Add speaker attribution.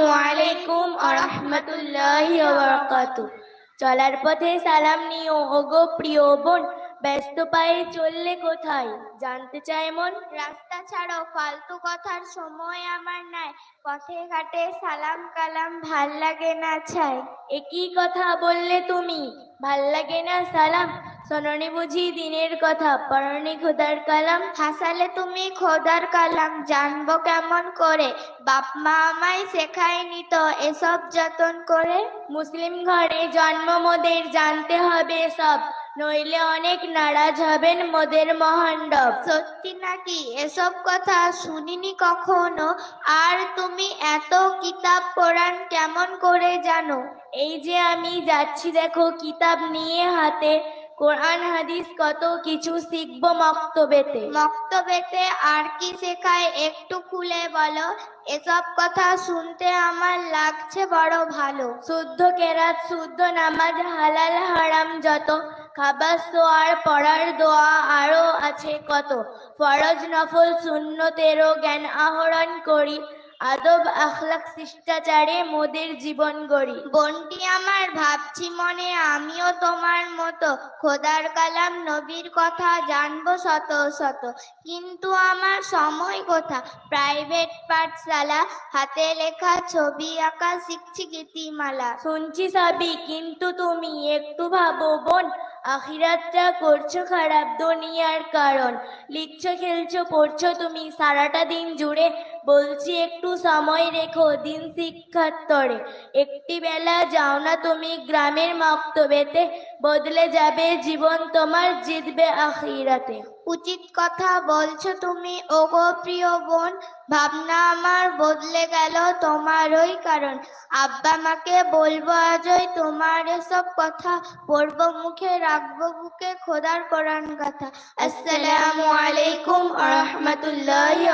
Speaker 1: আসসালামু আলাইকুম চলার পথে সালাম নিও, ওগো প্রিয় বোন। ব্যস্ত পায়ে চললে কোথায়? জানতে চায় মন?
Speaker 2: রাস্তা ছাড়ো, ফালতু কথার সময় আমার নাই। পথে ঘাটে সালাম কালাম, ভালো লাগে না ছাই।
Speaker 1: একই কথা বললে তুমি, ভালো লাগে না সালাম। শোননি বুঝি দিনের কথা পরনি খোদার কালাম।
Speaker 2: হাসালে তুমি খোদার কালাম জানব কেমন করে। বাপ মা আমায় শেখায়নি তো এসব যতন করে।
Speaker 1: মুসলিম ঘরে জন্ম মোদের জানতে হবে সব নইলে অনেক নারাজ হবেন মোদের মহান্ডব
Speaker 2: সত্যি নাকি? এসব কথা শুনিনি কখনো? আর তুমি এত কিতাব পড়ান কেমন করে জানো?
Speaker 1: এই যে আমি যাচ্ছি দেখো কিতাব নিয়ে হাতে কোরআন হাদিস কত কিছু শিখব মক্তবেতে।
Speaker 2: মক্তবেতে আর কি শেখায় একটু খুলে বলো। এসব কথা শুনতে আমার লাগছে বড় ভালো।
Speaker 1: শুদ্ধ কেরাত শুদ্ধ নামাজ হালাল হারাম যত। খাবার সোয়ার পড়ার দোয়া আরও আছে কত। ফরজ নফল শূন্যতেরও জ্ঞান আহরণ করি। আদব আখলাক শিষ্টাচারে মোদের জীবন গড়ি।
Speaker 2: বোনটি আমার ভাবছি মনে আমিও তোমার মতো। খোদার কালাম নবীর কথা জানব শত শত। কিন্তু আমার সময় কোথা? প্রাইভেট পাঠশালা হাতে লেখা ছবি আঁকা শিখছি গীতিমালা।
Speaker 1: শুনছি সবই কিন্তু তুমি একটু ভাবো বোন আখিরাতটা করছ খারাপ দুনিয়ার কারণ। লিখছো খেলছো পড়ছো তুমি সারাটা দিন জুড়ে বলছি একটু সময় রেখো দিন শিক্ষার তরে। একটি বেলা যাও না তুমি গ্রামের মক্তবেতে বদলে যাবে জীবন তোমার জিতবে আখিরাতে।
Speaker 2: উচিত কথা বলছো তুমি ওগো প্রিয় বোন। ভাবনা আমার বদলে গেল তোমারই কারণ। আব্বা মাকে বলব আজই তোমার এসব কথা পড়ব মুখে রাখব বুকে খোদার কোরআন কথা।
Speaker 1: আসসালামু আলাইকুম আ রহমতুল্লাহি